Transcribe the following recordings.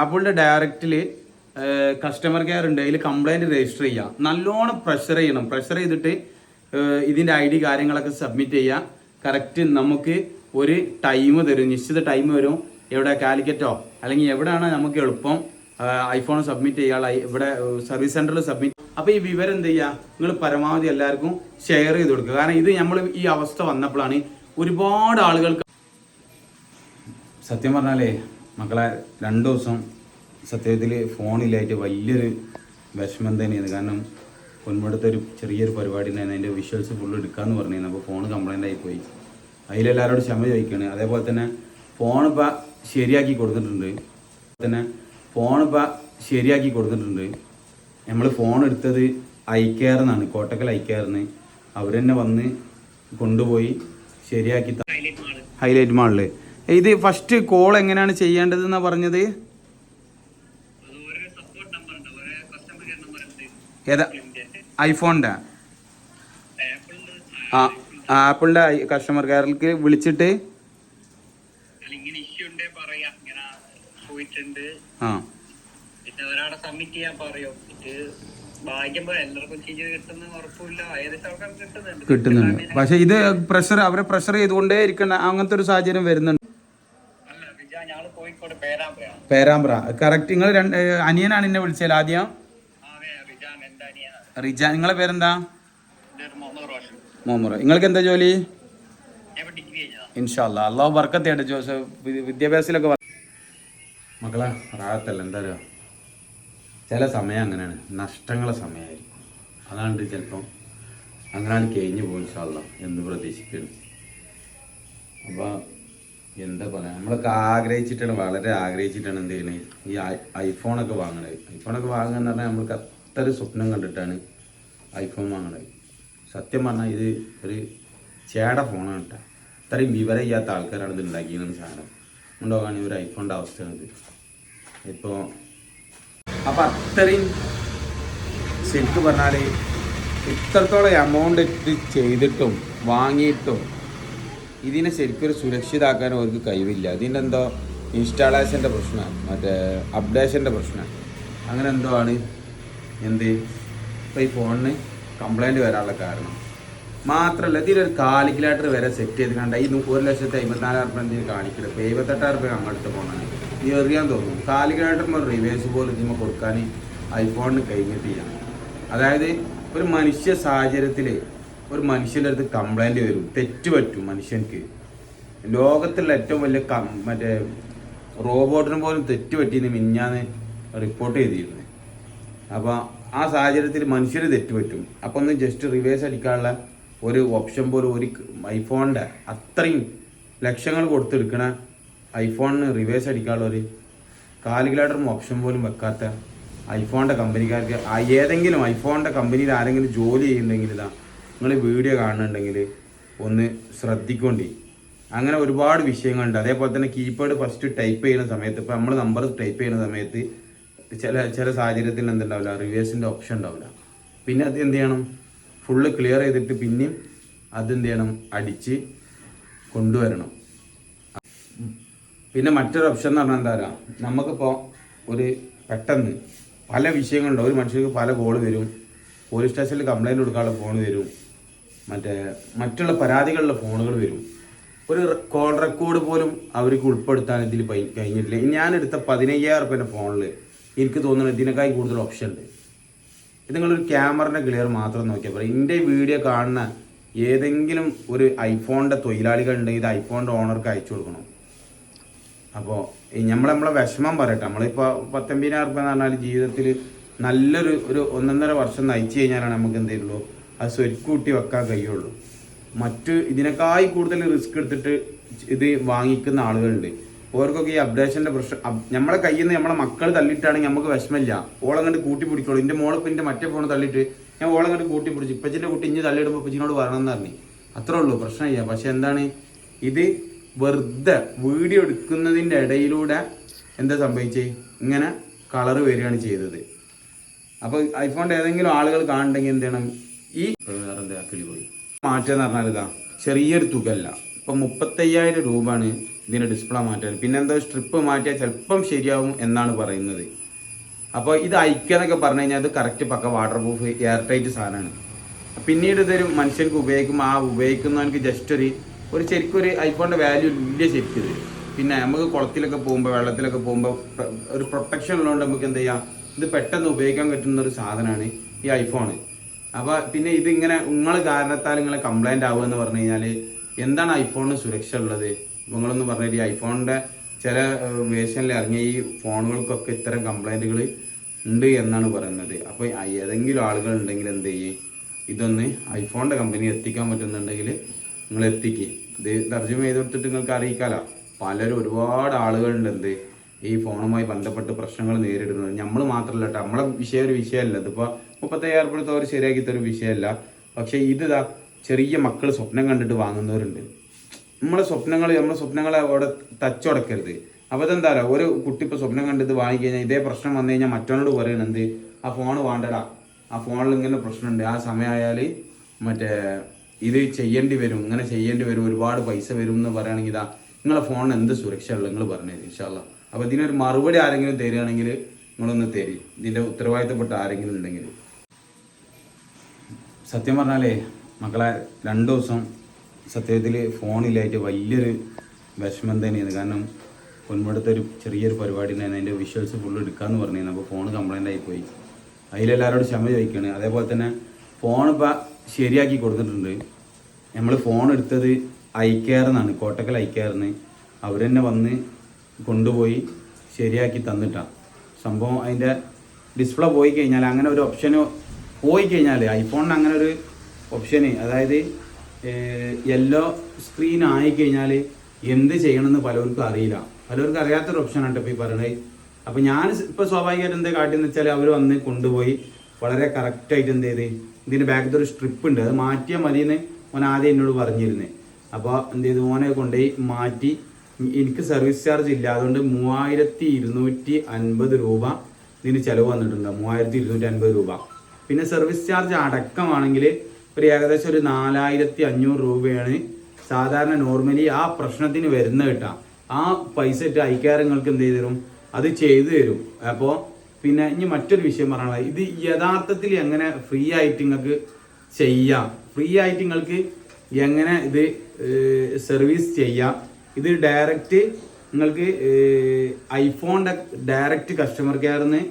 ആപ്പിളിന്റെ ഡയറക്റ്റിൽ customer care ഉണ്ട്. അതിൽ കംപ്ലൈന്റ് രജിസ്റ്റർ ചെയ്യാം. നല്ലോണം പ്രഷർ ചെയ്യണം. പ്രഷർ ചെയ്തിട്ട് ഇതിന്റെ ഐ ഡി കാര്യങ്ങളൊക്കെ സബ്മിറ്റ് ചെയ്യുക കറക്റ്റ് നമുക്ക് ഒരു ടൈം തരും. നിശ്ചിത ടൈം വരും. എവിടെ കാലിക്കറ്റോ അല്ലെങ്കിൽ എവിടെയാണ് നമുക്ക് എളുപ്പം ഐഫോൺ സബ്മിറ്റ് ചെയ്യാനുള്ള ഇവിടെ സർവീസ് സെന്ററിൽ സബ്മിറ്റ് അപ്പോൾ ഈ വിവരം എന്ത് ചെയ്യുക നിങ്ങൾ പരമാവധി എല്ലാവർക്കും ഷെയർ ചെയ്ത് കൊടുക്കുക. കാരണം ഇത് നമ്മൾ ഈ അവസ്ഥ വന്നപ്പോഴാണ് ഒരുപാട് ആളുകൾക്ക് സത്യം പറഞ്ഞാലേ മക്കളെ രണ്ട് ദിവസം സത്യത്തിൽ ഫോണിലായിട്ട് വലിയൊരു വിഷമം തന്നെയാണ് കാരണം പൊന്മുടത്തെ ഒരു ചെറിയൊരു പരിപാടി ഉണ്ടായിരുന്നു. അതിന്റെ വിഷ്വൽസ് ഫുള്ള് എടുക്കാമെന്ന് പറഞ്ഞിരുന്നു. അപ്പോൾ ഫോൺ കംപ്ലൈന്റ് ആയിപ്പോയി അതിലെല്ലാവരോടും ക്ഷമ ചോദിക്കുകയാണ്. അതേപോലെ തന്നെ ഫോൺ ഇപ്പോൾ ശരിയാക്കി കൊടുത്തിട്ടുണ്ട്. തന്നെ ഫോൺ ഇപ്പോൾ ശരിയാക്കി കൊടുത്തിട്ടുണ്ട്. നമ്മൾ ഫോൺ എടുത്തത് ഐക്കയർ എന്നാണ്. കോട്ടക്കൽ ഐക്കയറിന് അവർ തന്നെ വന്ന് കൊണ്ടുപോയി ശരിയാക്കി ഹൈലൈറ്റ് മാളിൽ. ഇത് ഫസ്റ്റ് കോൾ എങ്ങനെയാണ് ചെയ്യേണ്ടത് എന്നാ പറഞ്ഞത്? ഏതാ? ഐഫോണിന്റെ? ആ ആപ്പിളിന്റെ കസ്റ്റമർ കെയറിലേക്ക് വിളിച്ചിട്ട്? ആ. കിട്ടുന്നുണ്ട്. പക്ഷെ ഇത് പ്രഷർ അവരെ പ്രഷർ ചെയ്തുകൊണ്ടേ ഇരിക്കണ്ട അങ്ങനത്തെ ഒരു സാഹചര്യം വരുന്നുണ്ട് അല്ല വിജ ഞങ്ങൾ കോഴിക്കോട് പേരാമ്പയാണ് പേരാമ്പ്ര. കറക്റ്റ് നിങ്ങൾ രണ്ട് അനിയനാണ് എന്നെ വിളിച്ചത് ആദ്യം? റിജാൻ നിങ്ങളെ പേരെന്താ? മോമുറ മുഹമ്മദ് നിങ്ങൾക്ക് എന്താ ജോലി? ഇൻഷാല്ല അള്ളാഹു ബർക്കത്തേട്ട് ജോസഫ്. വിദ്യാഭ്യാസത്തിലൊക്കെ മക്കളെ റാഹത്തല്ല. എന്താ പറയുക ചില സമയം അങ്ങനെയാണ്. നഷ്ടങ്ങളെ സമയമായിരിക്കും. അതാണ്ട് ചിലപ്പം അങ്ങനെയാണ് കഴിഞ്ഞു പോകും ഇൻഷാല്ല എന്ന് പ്രതീക്ഷിക്കുന്നു അപ്പോൾ എന്താ പറയുക നമ്മളൊക്കെ ആഗ്രഹിച്ചിട്ടാണ് വളരെ ആഗ്രഹിച്ചിട്ടാണ് എന്ത് ചെയ്യുന്നത് ഈ ഐഫോണൊക്കെ വാങ്ങണത്. ഐഫോണൊക്കെ വാങ്ങുക എന്ന് പറഞ്ഞാൽ നമ്മൾക്ക് അത്ര സ്വപ്നം കണ്ടിട്ടാണ് ഐഫോൺ വാങ്ങണത്. സത്യം പറഞ്ഞാൽ ഇത് ഒരു ചേട ഫോണാണ് കേട്ടോ. അത്രയും വിവരം ചെയ്യാത്ത ആൾക്കാരാണ് ഇത് ഉണ്ടാക്കിയിരുന്ന സാധനം. ഉണ്ടാകാണെങ്കിൽ ഒരു ഐഫോണിന്റെ അവസ്ഥ ഇത് ഇപ്പോൾ അപ്പം അത്രയും ശരിക്കും പറഞ്ഞാൽ ഇത്രത്തോളം എമൗണ്ട് ഇട്ട് ചെയ്തിട്ടും വാങ്ങിയിട്ടും ഇതിനെ ശരിക്കും ഒരു സുരക്ഷിതാക്കാൻ അവർക്ക് കഴിവില്ല. ഇതിന്റെ എന്തോ ഇൻസ്റ്റാളേഷന്റെ പ്രശ്നമാണ് മറ്റേ അപ്ഡേഷന്റെ പ്രശ്നമാണ് അങ്ങനെ എന്തോ ആണ്. എന്ത്? ഇപ്പോൾ ഈ ഫോണിന് കംപ്ലൈന്റ് വരാനുള്ള കാരണം. മാത്രമല്ല ഇതിലൊരു കാലിക്കുലേറ്റർ വരെ സെറ്റ് ചെയ്ത് കണ്ട നൂ- ഒരു ലക്ഷത്തി അമ്പത്തിനാലായിരം റുപ്യ എന്തെങ്കിലും കാണിക്കണം. ഇപ്പോൾ എഴുപത്തെട്ടായിരം റുപ്യ അങ്ങോട്ട് പോകണം ഇത് എറിയാൻ തോന്നും. കാലിക്കുലേറ്ററിന് ഒരു റിവേഴ്സ് പോലും ഇതിമ കൊടുക്കാൻ ഐഫോണിന് കഴിഞ്ഞിട്ടില്ല. അതായത് ഒരു മനുഷ്യ സാഹചര്യത്തിൽ ഒരു മനുഷ്യന്റെ അടുത്ത് കംപ്ലൈന്റ് വരും. തെറ്റ് പറ്റും മനുഷ്യൻക്ക്. ലോകത്തുള്ള ഏറ്റവും വലിയ മറ്റേ റോബോട്ടിന് പോലും തെറ്റ് പറ്റിയെന്ന് മിഞ്ഞാന്ന് റിപ്പോർട്ട് ചെയ്തിരുന്നത് അപ്പോൾ ആ സാഹചര്യത്തിൽ മനുഷ്യർ തെറ്റ് പറ്റും. അപ്പോൾ ഒന്ന് ജസ്റ്റ് റിവേഴ്സ് അടിക്കാനുള്ള ഒരു ഓപ്ഷൻ പോലും ഒരു ഐഫോണിന്റെ അത്രയും ലക്ഷങ്ങൾ കൊടുത്തെടുക്കണ ഐഫോണിന് റിവേഴ്സ് അടിക്കാനുള്ള ഒരു കാൽക്കുലേറ്ററും ഓപ്ഷൻ പോലും വെക്കാത്ത ഐഫോണിന്റെ കമ്പനിക്കാർക്ക് ഏതെങ്കിലും ഐഫോണിന്റെ കമ്പനിയിൽ ആരെങ്കിലും ജോലി ചെയ്യുന്നുണ്ടെങ്കിൽ ഇതാ നിങ്ങൾ വീഡിയോ കാണുന്നുണ്ടെങ്കിൽ ഒന്ന് ശ്രദ്ധിക്കൊണ്ടി. അങ്ങനെ ഒരുപാട് വിഷയങ്ങളുണ്ട്. അതേപോലെ തന്നെ കീപാഡ് ഫസ്റ്റ് ടൈപ്പ് ചെയ്യുന്ന സമയത്ത് ഇപ്പോൾ നമ്മൾ നമ്പർ ടൈപ്പ് ചെയ്യുന്ന സമയത്ത് ചില ചില സാഹചര്യത്തിൽ എന്തുണ്ടാവില്ല? റിവേഴ്സിന്റെ ഓപ്ഷൻ ഉണ്ടാവില്ല. പിന്നെ അത് എന്ത് ചെയ്യണം? ഫുള്ള് ക്ലിയർ ചെയ്തിട്ട് പിന്നെയും അതെന്ത് ചെയ്യണം? അടിച്ച് കൊണ്ടുവരണം. പിന്നെ മറ്റൊരു ഓപ്ഷൻ എന്ന് പറഞ്ഞാൽ എന്താ പറയുക നമുക്കിപ്പോൾ ഒരു പെട്ടെന്ന് പല വിഷയങ്ങളുണ്ട്. ഒരു മനുഷ്യർക്ക് പല കോൾ വരും. പോലീസ് സ്റ്റേഷനിൽ കംപ്ലൈന്റ് കൊടുക്കാനുള്ള ഫോൺ വരും. മറ്റേ മറ്റുള്ള പരാതികളുള്ള ഫോണുകൾ വരും. ഒരു കോൾ റെക്കോർഡ് പോലും അവർക്ക് ഉൾപ്പെടുത്താൻ ഇതിൽ കഴിഞ്ഞിട്ടില്ല. ഞാൻ എടുത്ത പതിനയ്യായിരം റുപ്യന്റെ ഫോണിൽ എനിക്ക് തോന്നുന്നു ഇതിനേക്കാൾ കൂടുതൽ ഓപ്ഷൻ ഉണ്ട്. ഇത് നിങ്ങളൊരു ക്യാമറന്റെ ക്ലിയർ മാത്രം നോക്കിയാൽ പറയും എന്റെ വീഡിയോ കാണുന്ന ഏതെങ്കിലും ഒരു ഐഫോണിന്റെ തൊഴിലാളികൾ ഉണ്ടെങ്കിൽ ഇത് ഐഫോണിന്റെ ഓണർക്ക് അയച്ചു കൊടുക്കണം. അപ്പോൾ നമ്മൾ നമ്മളെ വിഷമം പറയട്ടെ. നമ്മളിപ്പോൾ പത്തൊമ്പതിനായിരം റുപ്യ എന്ന് പറഞ്ഞാൽ ജീവിതത്തിൽ നല്ലൊരു ഒരു ഒന്നൊന്നര വർഷം നയിച്ചു കഴിഞ്ഞാലാണ് നമുക്ക് എന്ത് അത് സ്വരുക്കൂട്ടി വെക്കാൻ കഴിയുള്ളൂ. മറ്റ് ഇതിനേക്കായി കൂടുതൽ റിസ്ക് എടുത്തിട്ട് ഇത് വാങ്ങിക്കുന്ന ആളുകളുണ്ട്. ഓർക്കൊക്കെ ഈ അപ്ഡേഷന്റെ പ്രശ്നം നമ്മളെ കയ്യിൽ നിന്ന് നമ്മളെ മക്കൾ തള്ളിയിട്ടാണെങ്കിൽ നമുക്ക് വിഷമമില്ല. ഓളങ്ങോട്ട് കൂട്ടി പിടിച്ചോളൂ എന്റെ മോളിപ്പോൾ എന്റെ മറ്റേ ഫോൺ തള്ളിയിട്ട് ഞാൻ ഓളങ്ങോട്ട് കൂട്ടി പിടിച്ചു. ഇപ്പച്ചിന്റെ കുട്ടി ഇഞ്ഞ് തള്ളിയിടുമ്പോൾ ഇപ്പച്ചിനോട് എന്ന് പറഞ്ഞു. അത്രേ ഉള്ളൂ പ്രശ്നമില്ല. പക്ഷെ എന്താണ്? ഇത് വെറുതെ വീഡിയോ എടുക്കുന്നതിന്റെ ഇടയിലൂടെ എന്താ സംഭവിച്ചേ? ഇങ്ങനെ കളർ വരികയാണ് ചെയ്തത്. അപ്പോൾ ഐഫോണിന്റെ ഏതെങ്കിലും ആളുകൾ കാണണ്ടെങ്കിൽ എന്ത് ചെയ്യണം? ഈ വേറെന്താ കിളി പോയി മാറ്റം എന്ന് പറഞ്ഞാൽ ഇതാ ചെറിയൊരു തുകയല്ല. ഇപ്പം മുപ്പത്തയ്യായിരം രൂപയാണ് ഇതിന്റെ ഡിസ്പ്ലേ മാറ്റാൻ പിന്നെ എന്താ സ്ട്രിപ്പ് മാറ്റിയാൽ ചിലപ്പം ശരിയാവും എന്നാണ് പറയുന്നത്. അപ്പോൾ ഇത് അയക്കുക എന്നൊക്കെ പറഞ്ഞു കഴിഞ്ഞാൽ അത് കറക്റ്റ് പക്ക വാട്ടർ പ്രൂഫ് എയർ ടൈറ്റ് സാധനമാണ് പിന്നീട് ഇതൊരു മനുഷ്യർക്ക് ഉപയോഗിക്കുമ്പോൾ ആ ഉപയോഗിക്കുന്നവനക്ക് ജസ്റ്റ് ഒരു ഒരു ശരിക്കും ഒരു ഐഫോണിന്റെ വാല്യൂ ഇല്ല ശരിക്കും പിന്നെ നമുക്ക് കുളത്തിലൊക്കെ പോകുമ്പോൾ വെള്ളത്തിലൊക്കെ പോകുമ്പോൾ ഒരു പ്രൊട്ടക്ഷൻ ഉള്ളതുകൊണ്ട് നമുക്ക് എന്ത് ചെയ്യാം ഇത് പെട്ടെന്ന് ഉപയോഗിക്കാൻ പറ്റുന്ന ഒരു സാധനമാണ് ഈ ഐഫോൺ അപ്പോൾ പിന്നെ ഇത് ഇങ്ങനെ നിങ്ങൾ കാരണത്താൽ നിങ്ങൾ കംപ്ലൈന്റ് ആവുക എന്ന് പറഞ്ഞു കഴിഞ്ഞാൽ എന്താണ് ഐഫോണിന് സുരക്ഷ ഉള്ളത്? നിങ്ങളൊന്ന് പറഞ്ഞിട്ട് ഈ ഐഫോണിന്റെ ചില വേഷനിൽ ഇറങ്ങിയ ഈ ഫോണുകൾക്കൊക്കെ ഇത്തരം കംപ്ലൈന്റുകൾ ഉണ്ട് എന്നാണ് പറയുന്നത്. അപ്പോൾ ഏതെങ്കിലും ആളുകൾ ഉണ്ടെങ്കിൽ എന്ത് ചെയ്യും? ഇതൊന്ന് ഐഫോണിന്റെ കമ്പനി എത്തിക്കാൻ പറ്റുന്നുണ്ടെങ്കിൽ നിങ്ങൾ എത്തിക്കുക ഇത് തർജമ ചെയ്ത് കൊടുത്തിട്ട് നിങ്ങൾക്ക് അറിയിക്കാലോ. പലരും ഒരുപാട് ആളുകളുണ്ട് എന്ത്? ഈ ഫോണുമായി ബന്ധപ്പെട്ട് പ്രശ്നങ്ങൾ നേരിടുന്നത്. നമ്മൾ മാത്രമല്ല കേട്ടോ. നമ്മളെ വിഷയം ഒരു വിഷയമല്ല. ഇതിപ്പോൾ മുപ്പത്തയ്യായിരം രൂപ അവർ ശരിയാക്കി തരും വിഷയമല്ല. പക്ഷേ ഇതിതാ ചെറിയ മക്കൾ സ്വപ്നം കണ്ടിട്ട് വാങ്ങുന്നവരുണ്ട്. നമ്മളെ സ്വപ്നങ്ങൾ നമ്മളെ സ്വപ്നങ്ങളെ അവിടെ തച്ചുടക്കരുത്. അപ്പോൾ ഇതെന്താ പറയുക ഒരു കുട്ടി ഇപ്പോൾ സ്വപ്നം കണ്ടിട്ട് വാങ്ങിക്കഴിഞ്ഞാൽ ഇതേ പ്രശ്നം വന്നു കഴിഞ്ഞാൽ മറ്റവനോട് പറയണെന്ത് ആ ഫോൺ വേണ്ടടാ. ആ ഫോണിൽ ഇങ്ങനെ പ്രശ്നമുണ്ട്. ആ സമയമായാൽ മറ്റേ ഇത് ചെയ്യേണ്ടി വരും. ഇങ്ങനെ ചെയ്യേണ്ടി വരും. ഒരുപാട് പൈസ വരും എന്ന് പറയുകയാണെങ്കിൽ ഇതാ നിങ്ങളെ ഫോണിന് എന്ത് സുരക്ഷ ഉള്ളത് നിങ്ങൾ പറഞ്ഞത് ഇൻഷാല്ല അപ്പോൾ ഇതിനൊരു മറുപടി ആരെങ്കിലും തരികയാണെങ്കിൽ നിങ്ങളൊന്ന് തരി. ഇതിന്റെ ഉത്തരവാദിത്തപ്പെട്ട ആരെങ്കിലും ഉണ്ടെങ്കിൽ. സത്യം പറഞ്ഞാലേ മക്കളെ രണ്ട് ദിവസം സത്യത്തിൽ ഫോണിലായിട്ട് വലിയൊരു വിഷമം തന്നെയാണ്. കാരണം പൊന്മുടത്തെ ഒരു ചെറിയൊരു പരിപാടി ഉണ്ടായിരുന്നു. അതിന്റെ വിഷ്വൽസ് ഫുൾ എടുക്കാമെന്ന് പറഞ്ഞിരുന്നു. അപ്പോൾ ഫോൺ കംപ്ലൈന്റ് ആയിപ്പോയി അതിലെല്ലാവരോടും ക്ഷമ ചോദിക്കുകയാണ്. അതേപോലെ തന്നെ ഫോൺ ശരിയാക്കി കൊടുത്തിട്ടുണ്ട്. നമ്മൾ ഫോൺ എടുത്തത് ഐക്കെയർ എന്നാണ്. കോട്ടക്കൽ ഐക്കെയറിന് അവർ തന്നെ വന്ന് കൊണ്ടുപോയി ശരിയാക്കി തന്നിട്ടാണ് സംഭവം അതിന്റെ ഡിസ്പ്ലേ പോയി കഴിഞ്ഞാൽ അങ്ങനെ ഒരു ഓപ്ഷന് പോയി കഴിഞ്ഞാൽ ഐഫോണിന് അങ്ങനെ ഒരു ഓപ്ഷന് അതായത് യെല്ലോ സ്ക്രീൻ ആയി കഴിഞ്ഞാൽ എന്ത് ചെയ്യണമെന്ന് പലർക്കും അറിയില്ല. പലർക്കും അറിയാത്തൊരു ഓപ്ഷനാണ് ഇപ്പോൾ ഈ പറയുന്നത് അപ്പോൾ ഞാൻ ഇപ്പോൾ സ്വാഭാവികമായിട്ട് എന്താ കാട്ടിയെന്ന് വെച്ചാൽ അവർ വന്ന് കൊണ്ടുപോയി വളരെ കറക്റ്റായിട്ട് എന്ത് ചെയ്ത് ഇതിന്റെ ബാക്കിൽ ഒരു സ്ട്രിപ്പ് ഉണ്ട്. അത് മാറ്റിയാൽ മതിയെന്ന് ഓൻ ആദ്യം എന്നോട് പറഞ്ഞിരുന്നത് അപ്പോൾ എന്ത് ചെയ്തു? ഓനെ കൊണ്ടുപോയി മാറ്റി. എനിക്ക് സർവീസ് ചാർജ് ഇല്ല. അതുകൊണ്ട് മൂവായിരത്തി ഇരുന്നൂറ്റി അൻപത് രൂപ ഇതിന് ചിലവ് വന്നിട്ടുണ്ട്. മൂവായിരത്തി ഇരുന്നൂറ്റി അൻപത് രൂപ. പിന്നെ സർവീസ് ചാർജ് അടക്കമാണെങ്കിൽ ഒരു ഏകദേശം ഒരു നാലായിരത്തി അഞ്ഞൂറ് രൂപയാണ് സാധാരണ നോർമലി ആ പ്രശ്നത്തിന് വരുന്ന കേട്ടാ. ആ പൈസ ഇട്ട് അയക്കാരങ്ങൾക്ക് എന്ത് ചെയ്തു തരും അത് ചെയ്തു തരും. അപ്പോൾ പിന്നെ ഇനി മറ്റൊരു വിഷയം പറയാനുള്ളത് ഇത് യഥാർത്ഥത്തിൽ എങ്ങനെ ഫ്രീ ആയിട്ട് നിങ്ങൾക്ക് ചെയ്യാം? ഫ്രീ ആയിട്ട് നിങ്ങൾക്ക് എങ്ങനെ ഇത് സർവീസ് ചെയ്യാം? ഇത് ഡയറക്റ്റ് നിങ്ങൾക്ക് ഐഫോണിന്റെ ഡയറക്റ്റ് കസ്റ്റമർ കെയറിൽ നിന്ന്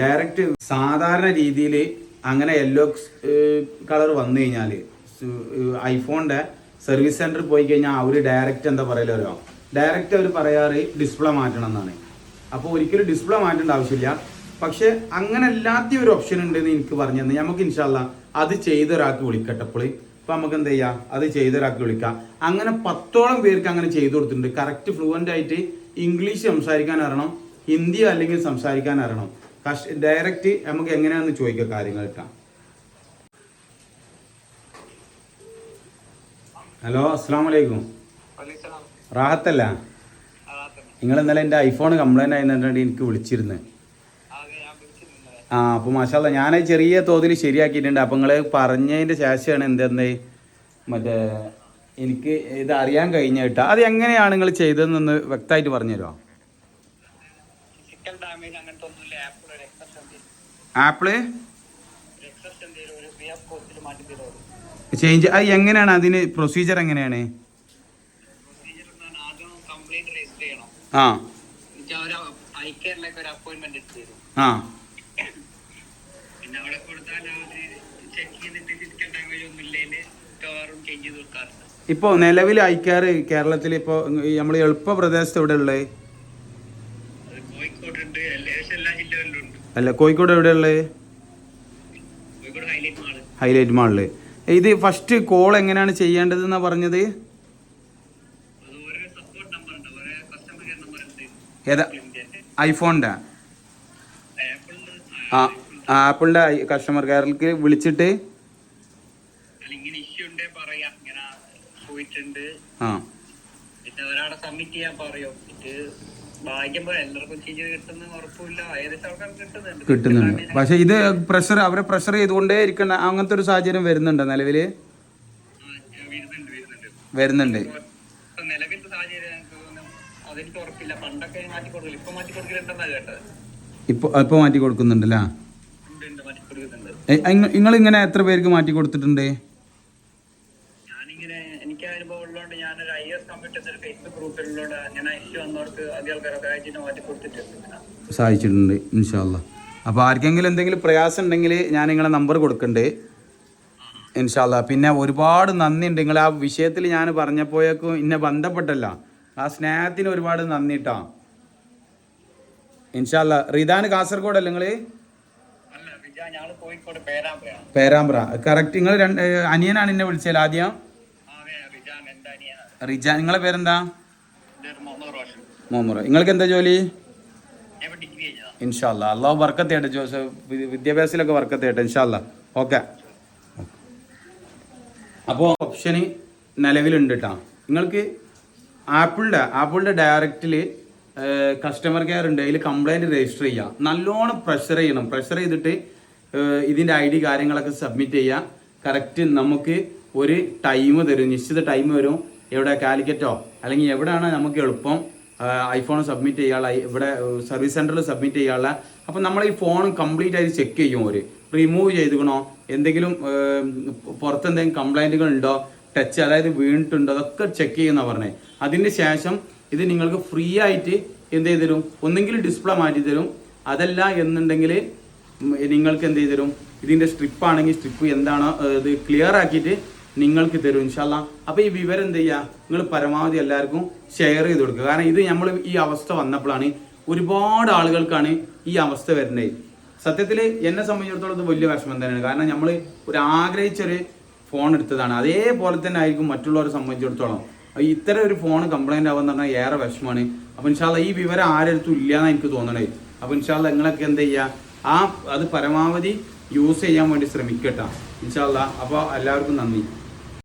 ഡയറക്റ്റ് സാധാരണ രീതിയിൽ അങ്ങനെ യെല്ലോ കളർ വന്നു കഴിഞ്ഞാൽ ഐഫോണിന്റെ സർവീസ് സെന്ററിൽ പോയി കഴിഞ്ഞാൽ അവർ ഡയറക്റ്റ് എന്താ പറയലോ ഡയറക്റ്റ് അവർ പറയാറ് ഡിസ്പ്ലേ മാറ്റണം എന്നാണ്. അപ്പോൾ ഒരിക്കലും ഡിസ്പ്ലേ മാറ്റേണ്ട ആവശ്യമില്ല. പക്ഷെ അങ്ങനെ അല്ലാത്ത ഒരു ഓപ്ഷൻ ഉണ്ടെന്ന് എനിക്ക് പറഞ്ഞു തന്നെ. നമുക്ക് ഇൻഷാല്ല അത് ചെയ്ത ഒരാൾക്ക് വിളിക്കട്ടെ അപ്പോൾ ഇപ്പം നമുക്ക് എന്ത് ചെയ്യാം? അത് ചെയ്ത ഒരാൾക്ക് വിളിക്കാം. അങ്ങനെ പത്തോളം പേർക്ക് അങ്ങനെ ചെയ്തു കൊടുത്തിട്ടുണ്ട്. കറക്റ്റ് ഫ്ലുവന്റ് ആയിട്ട് ഇംഗ്ലീഷ് സംസാരിക്കാൻ അറിയണം ഹിന്ദി അല്ലെങ്കിൽ സംസാരിക്കാൻ അറിയണം. കഷ് ഡയറക്റ്റ് നമുക്ക് എങ്ങനെയാണെന്ന് ചോദിക്കുക കാര്യങ്ങൾ കേട്ടോ ഹലോ അസ്സാം വലൈക്കും റാഹത്തല്ല? നിങ്ങൾ ഇന്നലെ എന്റെ ഐഫോൺ കംപ്ലൈന്റ് ആയിരുന്നിട്ട് എനിക്ക് വിളിച്ചിരുന്നു. ആ അപ്പോൾ മാഷാല്ല ഞാൻ ചെറിയ തോതിൽ ശരിയാക്കിയിട്ടുണ്ട്. അപ്പോൾ നിങ്ങൾ പറഞ്ഞതിന്റെ ശേഷമാണ് എന്തെന്ന് മറ്റേ എനിക്ക് ഇത് അറിയാൻ കഴിഞ്ഞ കേട്ടോ. അത് എങ്ങനെയാണ് നിങ്ങൾ ചെയ്തതെന്നൊന്ന് വ്യക്തമായിട്ട് പറഞ്ഞുതരുമോ അങ്ങനത്തെ ഒന്നുമില്ല ആപ്പിൾ എന്തെങ്കിലും ആപ്പിൾ ചേഞ്ച് അത് എങ്ങനെയാണ് അതിന് പ്രൊസീജിയർ എങ്ങനെയാണ്? ആ. ആ. പിന്നെ അവിടെ കൊടുത്താൽ ചെക്ക് ചെയ്തിട്ട് ഫിസിക്കൽ ഡാമേജ് ഒന്നും ഇല്ലെങ്കിൽ മിക്കവാറും ചേഞ്ച് ചെയ്ത് കൊടുക്കാറുണ്ട്. ഇപ്പോൾ നിലവിൽ അയക്കാറ് കേരളത്തിൽ ഇപ്പോ നമ്മൾ എളുപ്പ പ്രദേശത്ത് എവിടെ ഉള്ളത് അത് കോഴിക്കോടുണ്ട് ഏകദേശം എല്ലാ ജില്ലകളിലും ഉണ്ട് അല്ല കോഴിക്കോട് എവിടെയുള്ളത്? ഹൈലൈറ്റ് മാളിൽ ഇത് ഫസ്റ്റ് കോൾ എങ്ങനെയാണ് ചെയ്യേണ്ടത് എന്നാ പറഞ്ഞത് ഏതാ? ഐഫോണിന്റെ ആ ആപ്പിളിന്റെ കസ്റ്റമർ കെയറിലേക്ക് വിളിച്ചിട്ട്? ആ. കിട്ടുന്നുണ്ട്. പക്ഷെ ഇത് പ്രഷർ അവരെ പ്രഷർ ചെയ്തുകൊണ്ടേ ഇരിക്കണ അങ്ങനത്തെ ഒരു സാഹചര്യം വരുന്നുണ്ട് നിലവിൽ? വരുന്നുണ്ട് ഇപ്പൊ ഇപ്പൊ മാറ്റി കൊടുക്കുന്നുണ്ടല്ലേ? നിങ്ങൾ ഇങ്ങനെ എത്ര പേർക്ക് മാറ്റി കൊടുത്തിട്ടുണ്ട് ഞാനിങ്ങനെ എനിക്ക് അനുഭവം ഉള്ളതുകൊണ്ട് ഞാനൊരു ഐ എസ് ഗ്രൂപ്പിലുള്ളതുകൊണ്ട് അങ്ങനെ ഇഷ്യൂ വന്നവർക്ക് അധികം ആൾക്കാരൊക്കെ അയച്ചിട്ട് മാറ്റി കൊടുത്തിട്ടുണ്ട് സഹായിച്ചിട്ടുണ്ട് ഇൻഷാല്ല അപ്പോൾ ആർക്കെങ്കിലും എന്തെങ്കിലും പ്രയാസം ഉണ്ടെങ്കിൽ ഞാൻ നിങ്ങളെ നമ്പർ കൊടുക്കണ്ടേ. ഇൻഷാല്ല പിന്നെ ഒരുപാട് നന്ദി ഉണ്ട്. നിങ്ങൾ ആ വിഷയത്തിൽ ഞാൻ പറഞ്ഞപ്പോഴേക്കും ഇന്നെ ബന്ധപ്പെട്ടല്ല. ആ സ്നേഹത്തിന് ഒരുപാട് നന്ദി കേട്ടോ ഇൻഷാല്ല റിദാൻ കാസർഗോഡ് അല്ലേ നിങ്ങൾ പേരാമ്പ്ര. കറക്റ്റ് നിങ്ങൾ അനിയനാണ് എന്നെ വിളിച്ചത് ആദ്യം? റിജാൻ നിങ്ങളെ പേരെന്താ? മോമുറ നിങ്ങൾക്ക് എന്താ ജോലി? ഇൻഷാല്ല അള്ളാഹു വർക്കത്തേട്ടെ ജോസഫ്. വിദ്യാഭ്യാസത്തിലൊക്കെ വർക്കത്തേട്ടെ ഇൻഷാല്ല ഓക്കെ. അപ്പോൾ ഓപ്ഷന് നിലവിലുണ്ട് കേട്ടോ നിങ്ങൾക്ക് ആപ്പിളിന്റെ ആപ്പിളിന്റെ ഡയറക്റ്റിൽ കസ്റ്റമർ കെയർ ഉണ്ട്. അതിൽ കംപ്ലൈന്റ് രജിസ്റ്റർ ചെയ്യുക നല്ലോണം പ്രഷർ ചെയ്യണം. പ്രഷർ ചെയ്തിട്ട് ഇതിന്റെ ഐ ഡി കാര്യങ്ങളൊക്കെ സബ്മിറ്റ് ചെയ്യുക കറക്റ്റ് നമുക്ക് ഒരു ടൈം തരും. നിശ്ചിത ടൈം വരും. എവിടെ? കാലിക്കറ്റോ? അല്ലെങ്കിൽ എവിടെയാണ് നമുക്ക് എളുപ്പം ഐഫോൺ സബ്മിറ്റ് ചെയ്യാനുള്ള ഇവിടെ സർവീസ് സെന്ററിൽ സബ്മിറ്റ് ചെയ്യാനുള്ള അപ്പം നമ്മൾ ഈ ഫോൺ കംപ്ലീറ്റ് ആയിട്ട് ചെക്ക് ചെയ്യും അവർ റിമൂവ് ചെയ്തുക്കണോ? എന്തെങ്കിലും പുറത്ത് എന്തെങ്കിലും കംപ്ലൈന്റുകൾ ഉണ്ടോ? ടച്ച് അതായത് വീണിട്ടുണ്ടോ? അതൊക്കെ ചെക്ക് ചെയ്യുന്ന പറഞ്ഞേ. അതിന് ശേഷം ഇത് നിങ്ങൾക്ക് ഫ്രീ ആയിട്ട് എന്ത് ചെയ്ത് തരും ഒന്നെങ്കിൽ ഡിസ്പ്ലേ മാറ്റി തരും. അതല്ല എന്നുണ്ടെങ്കിൽ നിങ്ങൾക്ക് എന്ത് ചെയ്ത് തരും ഇതിന്റെ സ്ട്രിപ്പ് ആണെങ്കിൽ സ്ട്രിപ്പ് എന്താണോ ഇത് ക്ലിയർ ആക്കിയിട്ട് നിങ്ങൾക്ക് തരും ഇൻഷാല്ല അപ്പോൾ ഈ വിവരം എന്ത് ചെയ്യുക നിങ്ങൾ പരമാവധി എല്ലാവർക്കും ഷെയർ ചെയ്ത് കൊടുക്കുക. കാരണം ഇത് നമ്മൾ ഈ അവസ്ഥ വന്നപ്പോഴാണ് ഒരുപാട് ആളുകൾക്കാണ് ഈ അവസ്ഥ വരുന്നത്. സത്യത്തിൽ എന്നെ സംബന്ധിച്ചിടത്തോളം ഇത് വലിയ വിഷമം തന്നെയാണ്. കാരണം നമ്മൾ ഒരു ആഗ്രഹിച്ചൊരു ഫോൺ എടുത്തതാണ്. അതേപോലെ തന്നെ ആയിരിക്കും മറ്റുള്ളവരെ സംബന്ധിച്ചിടത്തോളം. ഇത്തരം ഒരു ഫോൺ കംപ്ലൈന്റ് ആവുമെന്ന് പറഞ്ഞാൽ ഏറെ വിഷമമാണ്. അപ്പൊ ഇൻഷാല്ല ഈ വിവരം ആരെടുത്തും ഇല്ലാന്ന് എനിക്ക് തോന്നണേ. അപ്പൊ ഇൻഷാല്ല നിങ്ങളൊക്കെ എന്ത് ചെയ്യുക ആ അത് പരമാവധി യൂസ് ചെയ്യാൻ വേണ്ടി ശ്രമിക്കട്ടോ. ഇൻഷാല്ല അപ്പോൾ എല്ലാവർക്കും നന്ദി.